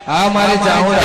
હા મારે જાઉં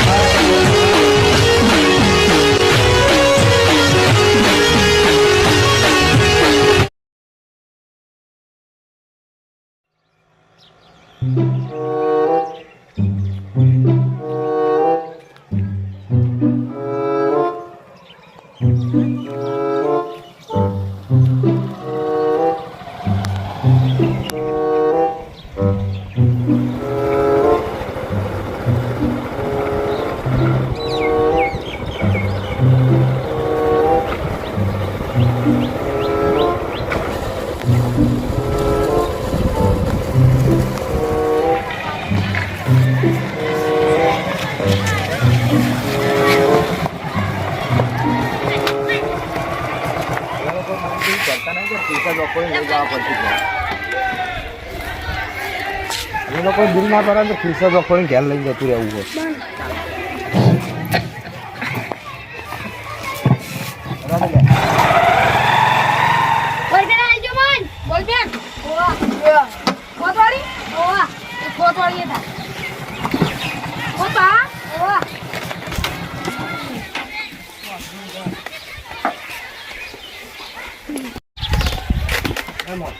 એ લોકો દિલ ના કરે તો ખિસ્સો ચોખ્ખો ઘેર લઈને જતું રહેવું હોય. એ કોતવાળી હતા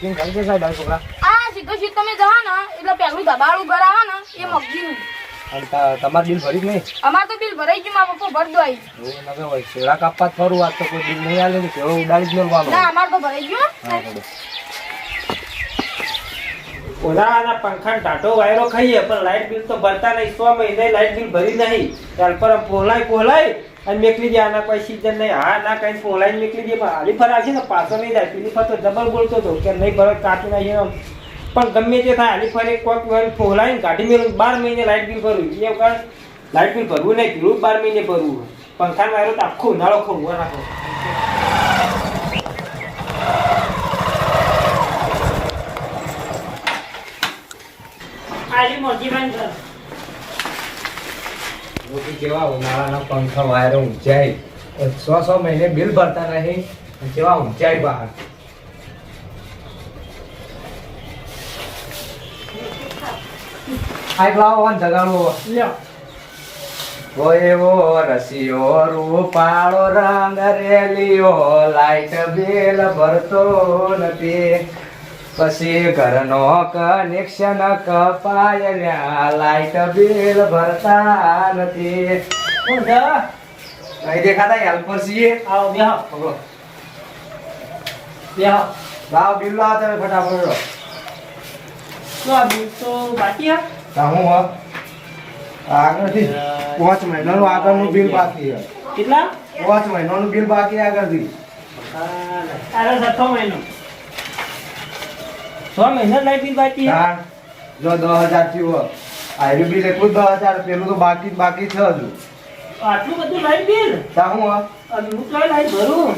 મોકીને ખાઈ જશે ડાય છોકરા. આ સીધો સીધો તમે જવા ને એટલે પેલું દબાળું ઘર આવે ને એ મગજીનું તમારે બિલ ભરી જ નહીં? અમાર તો બિલ ભરાઈ ગયું મારા પપ્પા ભર દો આવી નકે હોય શેડા કાપવા ફરું વાત તો કોઈ બિલ નહીં આવે ને કેળો ઉડાડી જ મેળવાનો ના અમાર તો ભરાઈ ગયું ઓલાના પંખા ટાટો વાયરો ખાઈએ પણ લાઇટ બિલ તો ભરતા નહીં સો મહિને લાઇટ બિલ ભરી નહીં. ત્યાર પર આમ પોલાય પોલાય અને મેકલી દે આના કોઈ સીઝન નહીં. હા, ના, કઈ પોલાય મેકલી દે. પણ હાલી ફરા છે ને, પાછો નહીં જાય. પેલી ફરતો ડબલ બોલતો હતો કે નહીં ભરત કાપી નાખીએ. પણ ગમે તે થાય હાલી ફરે કોઈક વાર પોલાય કાઢી મેળવું બાર મહિને લાઇટ બિલ ભરવું. એ કારણ લાઇટ બિલ ભરવું નહીં પીળું બાર મહિને ભરવું. પંખા વાયરો તો આખો ઉનાળો ખવું રાખો. આલી મોટી બંધ મોટી કેવા ઉનાળાના પંખા, વાયરો ઊંચાઈ. સો સો મહિને બિલ ભરતા નહીં કેવા ઊંચાઈ બહાર. રસિયો રૂપાળો રંગ રેલીઓ, લાઈટ બિલ ભરતો નથી. પછી ઘરનો કનેક્શન કપાય લાઈટ બિલ ભરતા નથી. નહીં દેખાતા હેલ્પર છીએ? આવો બેહો પકડો. બેહો લાવ બિલ લાવ તમે ફટાફટ તો આ બિલ તો બાકી હા? તા હું હો? આગળથી પાંચ મહિનાનું આગળનું બિલ બાકી છે કેટલા? પાંચ મહિનાનું બિલ બાકી આગળથી. તારો છઠ્ઠો મહિનો. છ મહિના લાઈટ બિલ બાકી જો દસ હજાર થયું આયરું બિલ એટલું દસ હજાર પેલું તો બાકી બાકી છે હજુ. આટલું બધું લાઈટ બિલ તા હું હો તો લાઈટ ભરું.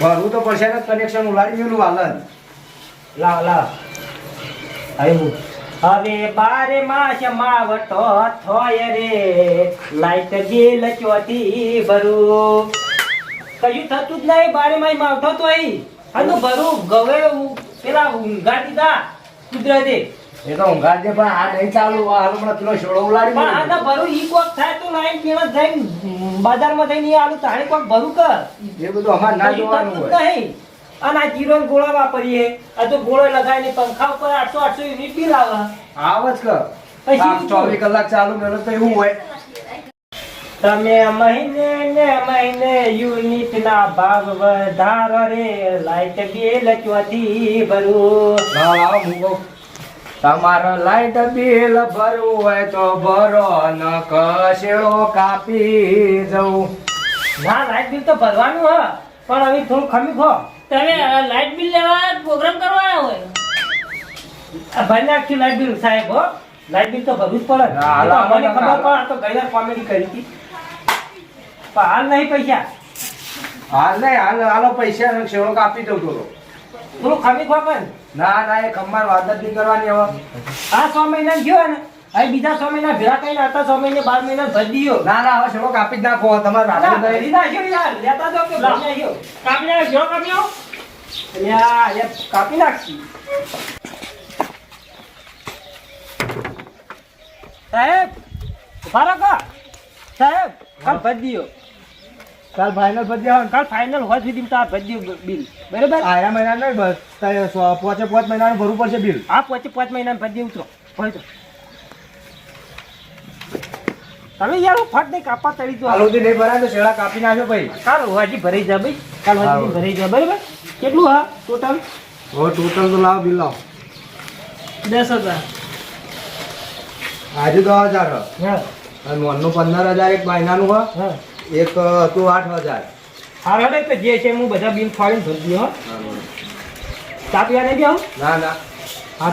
ભરવું તો પડશે ને કનેક્શન ઉલાડી ગયું વાલન લાવ લાવ આવ્યું હવે બારે માસ માવટો થોય રે. લાઈટ બિલ ચોથી ભરું. કયું થતું જ નહીં બારે માસ માવઠો તો અહીં ભરું ગવે પેલા ઊંઘા દીધા કુદરતે. એ તો ઊંઘાડ દે પણ આ નહીં ચાલુ આ હમણાં પેલો શોળો ઉલાડી પણ આ તો ભરું ઈ કોક થાય તો લાઈન કેવા જઈને બજારમાં જઈને આલુ તાણે કોક ભરું કર. એ બધું અમાર ના જોવાનું હોય. નહીં. અને આ જીરો ગોળા વાપરીએ. આ તો ગોળો લગાવીને પંખા ઉપર આઠસો આઠસો યુનિટ બિલ આવે આવ જ કર. ચોવીસ કલાક ચાલુ મેળો તો એવું હોય. તમે મહિને ને મહિને યુનિટ ના ભાવ વધારો રે. લાઈટ બિલ ચોથી ભરું. લાવ લાવ મૂકો તમારે લાઈટ બિલ ભરવું હોય તો ભરો ન કશેડો કાપી જવું. ના લાઈટ બિલ તો ભરવાનું હ. પણ હવે થોડું ખમી ખો. તમે લાઈટ બિલ લેવા પ્રોગ્રામ કરવાના હોય? આ ભાઈ નાખ્યું લાઈટ બિલ સાહેબ હો. લાઈટ બિલ તો ભરવું જ પડે. ખબર પણ આ તો ગઈ કોમેડી કરી હતી. પણ હાલ નહીં પૈસા. હાલ નહીં હાલ હાલો પૈસા ને શેડો આપી દઉં તો થોડું ખમી ખો પણ. ના ના એ ખમ્માર વાત જ નહીં કરવાની હવે. આ છ મહિના ગયો ને અહીં બીજા છ મહિના ભેગા કરીને હતા સો મહિને બાર મહિના ભરી દીયો. ના ના હવે શેડો કાપી જ નાખો તમારે રાત્રે ભરી નાખ્યો યાર. લેતા જાઓ કે નાખ્યો? કાપી નાખ કાપી આવો એટલે કાપી નાખશી સાહેબ ફારા કા સાહેબ કાલ ભરી દ્યો. કાલ ફાઇનલ આવે કાલ ફાઇનલ હોય સુધી તો આ ભરી દ્યો બિલ. બરાબર? આયા મહિના બસ. પોચે પોચ મહિનાનું ભરવું પડશે બિલ. આ પોચે પાંચ મહિના દે ઉતરો. ભરી તમે યાર ફટ નહીં કાપા તળી દો. હાલ સુધી નહીં ભરાય તો શેડા કાપી નાખ્યો ભાઈ. કાલ હજી ભરાઈ જા ભાઈ. કાલ હજી ભરાઈ જા બરાબર? કેટલું હા ટોટલ હો ટોટલ તો લાવો બિલ લાવો. દસ હજાર. આજે દસ હજાર. હ. અને મોનનું પંદર હજાર એક મહિનાનું હ. હા. એક હતું આઠ હજાર. સારા ને તો જે છે હું બધા બિલ ફાડીને ભરી દઉં હો. ચા પીવા નહીં આવું ના ના. હાર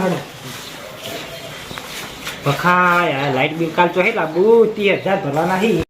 બખા યાર લાઇટ બિલ કાલ તો હે લાબુ ત્રીસ હજાર ભરવાના હી.